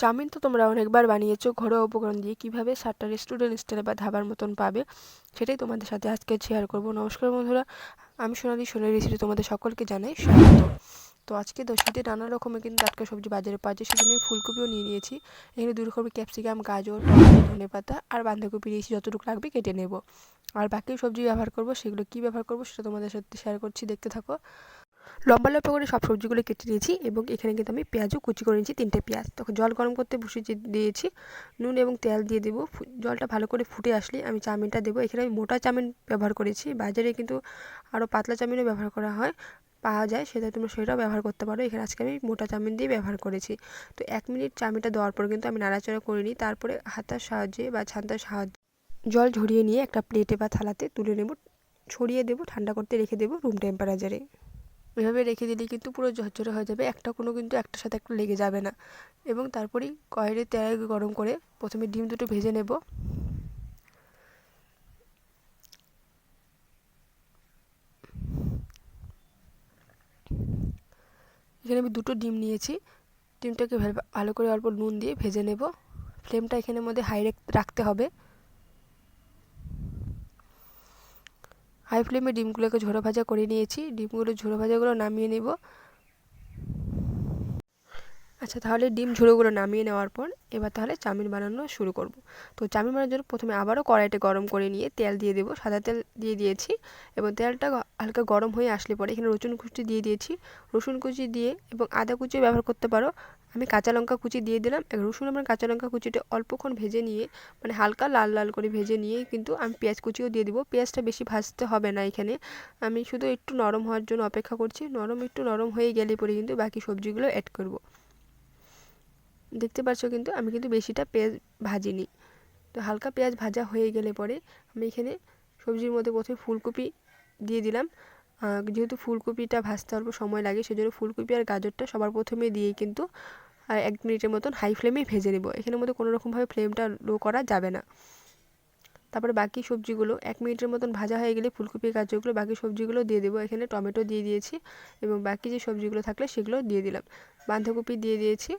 Chowmein তো তোমরা অনেকবার বানিয়েছো, ঘরোয়া উপকরণ দিয়ে। কীভাবে সাতটা রেস্টুরেন্ট স্টাইলে বা ধাবার মতন পাবে, সেটাই তোমাদের সাথে আজকে শেয়ার করব। নমস্কার বন্ধুরা, আমি সোনালি সোনালি রেসিপি তোমাদের সকলকে জানাই স্বাগত। তো আজকে তো শীতে নানা রকমের কিন্তু টাটকা সবজি বাজারে পাওয়া যায় সেজন্য ফুলকপিও নিয়ে নিয়েছি। এখানে দুই রকমের ক্যাপসিকাম গাজর, টমেটো, ধনে পাতা আর বাঁধাকপি নিয়েছি, যতটুকু লাগবে কেটে নেব। আর বাকি সবজি ব্যবহার করব, সেগুলো কী ব্যবহার করব সেটা তোমাদের সাথে শেয়ার করছি, দেখতে থাকো। লম্বা লম্বা করে সব সবজিগুলো কেটে নিয়েছি এবং এখানে কিন্তু আমি পেঁয়াজও কুচি করে নিয়েছি, তিনটে পেঁয়াজ। তখন জল গরম করতে বসিয়ে দিয়েছি, নুন এবং তেল দিয়ে দেবো। জলটা ভালো করে ফুটে আসলে আমি চাউমিনটা দেবো। এখানে আমি মোটা চাউমিন ব্যবহার করেছি। বাজারে কিন্তু আরও পাতলা চাউমিনও ব্যবহার করা হয়, পাওয়া যায়, সেটা তোমরা সেটাও ব্যবহার করতে পারো। এখানে আজকে আমি মোটা চাউমিন দিয়ে ব্যবহার করেছি। তো এক মিনিট চাউমিনটা দেওয়ার পর কিন্তু আমি নাড়াচাড়া করে নিই, তারপরে হাতার সাহায্যে বা ছান্তার সাহায্যে জল ঝরিয়ে নিয়ে একটা প্লেটে বা থালাতে তুলে নেব, ছড়িয়ে দেবো, ঠান্ডা করতে রেখে দেবো রুম টেম্পারেচারে এভাবে রেখে দিলে কিন্তু পুরো ঝরঝরে হয়ে যাবে। একটা কোনো কিন্তু একটার সাথে একটা লেগে যাবে না। এবং তারপরেই কয়েরে তেল গরম করে প্রথমে ডিম দুটো ভেজে নেব। এখানে আমি দুটো ডিম নিয়েছি। ডিমটাকে ভালো করে অল্প নুন দিয়ে ভেজে নেব। ফ্লেমটা এখানের মধ্যে হাই রাখতে হবে। হাই ফ্লেমে ডিমগুলোকে ঝোড়ো ভাজা করে নিয়েছি। ডিমগুলো ঝোড়ো ভাজাগুলো নামিয়ে নেব। আচ্ছা তাহলে ডিম ঝুড়োগুলো নামিয়ে নেওয়ার পর এবার তাহলে চাউমিন বানানো শুরু করব। তো চাউমিন বানানোর জন্য প্রথমে আবারও কড়াইটা গরম করে নিয়ে তেল দিয়ে দেবো, সাদা তেল দিয়ে দিয়েছি এবং তেলটা হালকা গরম হয়ে আসলে পরে এখানে রসুন কুচি দিয়ে দিয়েছি। রসুন কুচি দিয়ে এবং আদা কুচি ব্যবহার করতে পারো। আমি কাঁচা লঙ্কা কুচি দিয়ে দিলাম রসুন এবং কাঁচা লঙ্কা কুচিটা অল্পক্ষণ ভেজে নিয়ে মানে হালকা লাল লাল করে ভেজে নিয়ে কিন্তু আমি পেঁয়াজ কুচিও দিয়ে দিব। পেঁয়াজটা বেশি ভাজতে হবে না এখানে। আমি শুধু একটু নরম হওয়ার জন্য অপেক্ষা করছি। নরম, একটু নরম হয়ে গেলে পরে কিন্তু বাকি সবজিগুলো অ্যাড করব। দেখতে পাচ্ছ কিন্তু আমি কিন্তু বেশিটা পেঁয়াজ ভাজিনি। তো হালকা পেঁয়াজ ভাজা হয়ে গেলে পরে আমি এখানে সবজির মধ্যে প্রথমে ফুলকপি দিয়ে দিলাম। যেহেতু ফুলকপিটা ভাজতে অল্প সময় লাগে, সেজন্য ফুলকপি আর গাজরটা সবার প্রথমে দিয়ে কিন্তু এক মিনিটের মতন হাই ফ্লেমে ভেজে নেব। এখানের মধ্যে কোনো রকমভাবে ফ্লেমটা লো করা যাবে না। তারপরে বাকি সবজিগুলো, এক মিনিটের মতন ভাজা হয়ে গেলে ফুলকপি, গাজরগুলো, বাকি সবজিগুলো দিয়ে দেবো। এখানে টমেটো দিয়ে দিয়েছি এবং বাকি যে সবজিগুলো থাকলে সেগুলো দিয়ে দিলাম। বাঁধাকপি দিয়ে দিয়েছি।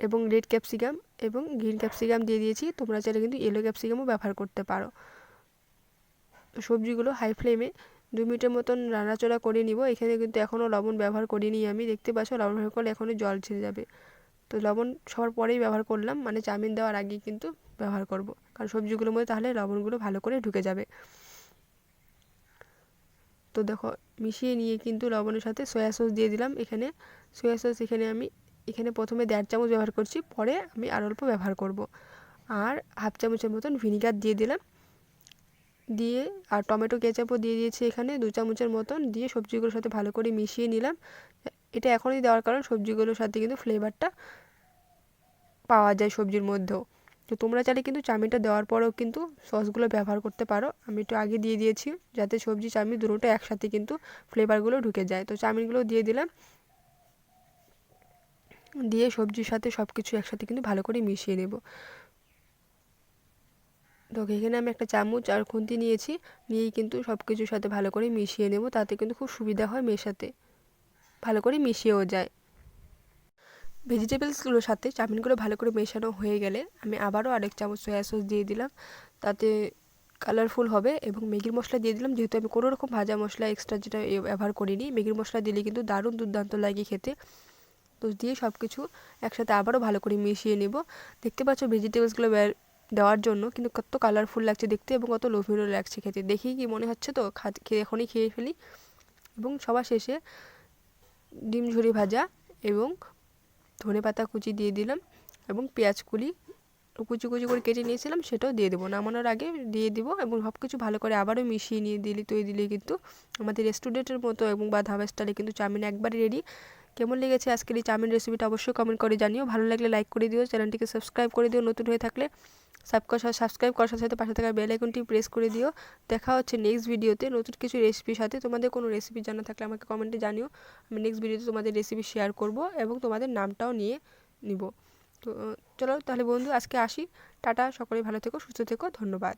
এবং রেড ক্যাপসিকাম এবং গ্রিন ক্যাপসিকাম দিয়ে দিয়েছি। তোমরা চাইলে কিন্তু ইয়েলো ক্যাপসিকামও ব্যবহার করতে পারো। সবজিগুলো হাই ফ্লেমে দু মিনিটের মতন রান্নাচড়া করে নিব। এখানে কিন্তু এখনও লবণ ব্যবহার করিনি আমি। দেখতে পাচ্ছ, লবণ ব্যবহার করলে এখনও জল ছেড়ে যাবে। তো লবণ সবার পরেই ব্যবহার করলাম। মানে চাউমিন দেওয়ার আগেই কিন্তু ব্যবহার করব। কারণ সবজিগুলোর মধ্যে তাহলে লবণগুলো ভালো করে ঢুকে যাবে। তো দেখো, মিশিয়ে নিয়ে কিন্তু লবণের সাথে সয়া সস দিয়ে দিলাম। এখানে সয়া সস এখানে আমি এখানে প্রথমে দেড় চামচ ব্যবহার করছি, পরে আমি আর অল্প ব্যবহার করব। আর হাফ চামচের মতন ভিনিগার দিয়ে দিলাম। দিয়ে আর টমেটো কেচাপও দিয়ে দিয়েছি এখানে, দু চামচের মতন। দিয়ে সবজিগুলোর সাথে ভালো করে মিশিয়ে নিলাম। এটা এখনই দেওয়ার কারণ সবজিগুলোর সাথে কিন্তু ফ্লেভারটা পাওয়া যায় সবজির মধ্যেও। তো তোমরা চাইলে কিন্তু চাউমিনটা দেওয়ার পরেও কিন্তু সসগুলো ব্যবহার করতে পারো। আমি একটু আগে দিয়ে দিয়েছি, যাতে সবজি চাউমিন দুটো একসাথে কিন্তু ফ্লেভারগুলো ঢুকে যায়। তো চাউমিনগুলো দিয়ে দিলাম। দিয়ে সবজির সাথে সব কিছু একসাথে কিন্তু ভালো করে মিশিয়ে নেব। তো এখানে আমি একটা চামচ আর খুন্তি নিয়েছি, নিয়েই কিন্তু সব কিছুর সাথে ভালো করে মিশিয়ে নেব, তাতে কিন্তু খুব সুবিধা হয় মেশাতে। ভালো করে মিশিয়েও যায়। ভেজিটেবলসগুলোর সাথে চাউমিনগুলো ভালো করে মেশানো হয়ে গেলে আমি আবারও আরেক চামচ সয়া সস দিয়ে দিলাম। তাতে কালারফুল হবে এবং ম্যাগির মশলা দিয়ে দিলাম, যেহেতু আমি কোনো রকম ভাজা মশলা এক্সট্রা যেটা ব্যবহার করিনি। ম্যাগির মশলা দিলে কিন্তু দারুণ দুর্দান্ত লাগে খেতে। তো দিয়ে সব কিছু একসাথে আবারও ভালো করে মিশিয়ে নেব। দেখতে পাচ্ছ ভেজিটেবলসগুলো দেওয়ার জন্য, কিন্তু কত কালারফুল লাগছে দেখতে এবং কত লোভনীয় লাগছে খেতে। দেখেই কি মনে হচ্ছে তো? খেয়ে এখনই খেয়ে ফেলি। এবং সবার শেষে ডিম ঝুরি ভাজা এবং ধনে পাতা কুচি দিয়ে দিলাম এবং পেঁয়াজ কুলি কুচি কুচি করে কেটে নিয়েছিলাম, সেটাও দিয়ে দেবো। নামানোর আগে দিয়ে দিব এবং সব কিছু ভালো করে আবারও মিশিয়ে নিয়ে দিলি, তৈরি দিলে কিন্তু আমাদের রেস্টুরেন্টের মতো এবং বা ধাবা স্টাইলে কিন্তু চাউমিন একবারই রেডি কেমন লেগেছে আজকের এই চাউমিন রেসিপিটা অবশ্যই কমেন্ট করে জানিও। ভালো লাগলে লাইক করে দিও চ্যানেলটিকে সাবস্ক্রাইব করে দিও, নতুন হয়ে থাকলে সাবস্ক্রাইব করার সাথে সাথে পাশে থাকা বেল আইকনটি প্রেস করে দিও। দেখা হচ্ছে নেক্সট ভিডিওতে নতুন কিছু রেসিপির সাথে। তোমাদের কোনো রেসিপি জানা থাকলে আমাকে কমেন্টে জানিও। আমি নেক্সট ভিডিওতে তোমাদের রেসিপি শেয়ার করব এবং তোমাদের নামটাও নিয়ে নিব। তো, চলো তাহলে বন্ধু আজকে আসি। টাটা সকলে ভালো থেকো, সুস্থ থেকো, ধন্যবাদ।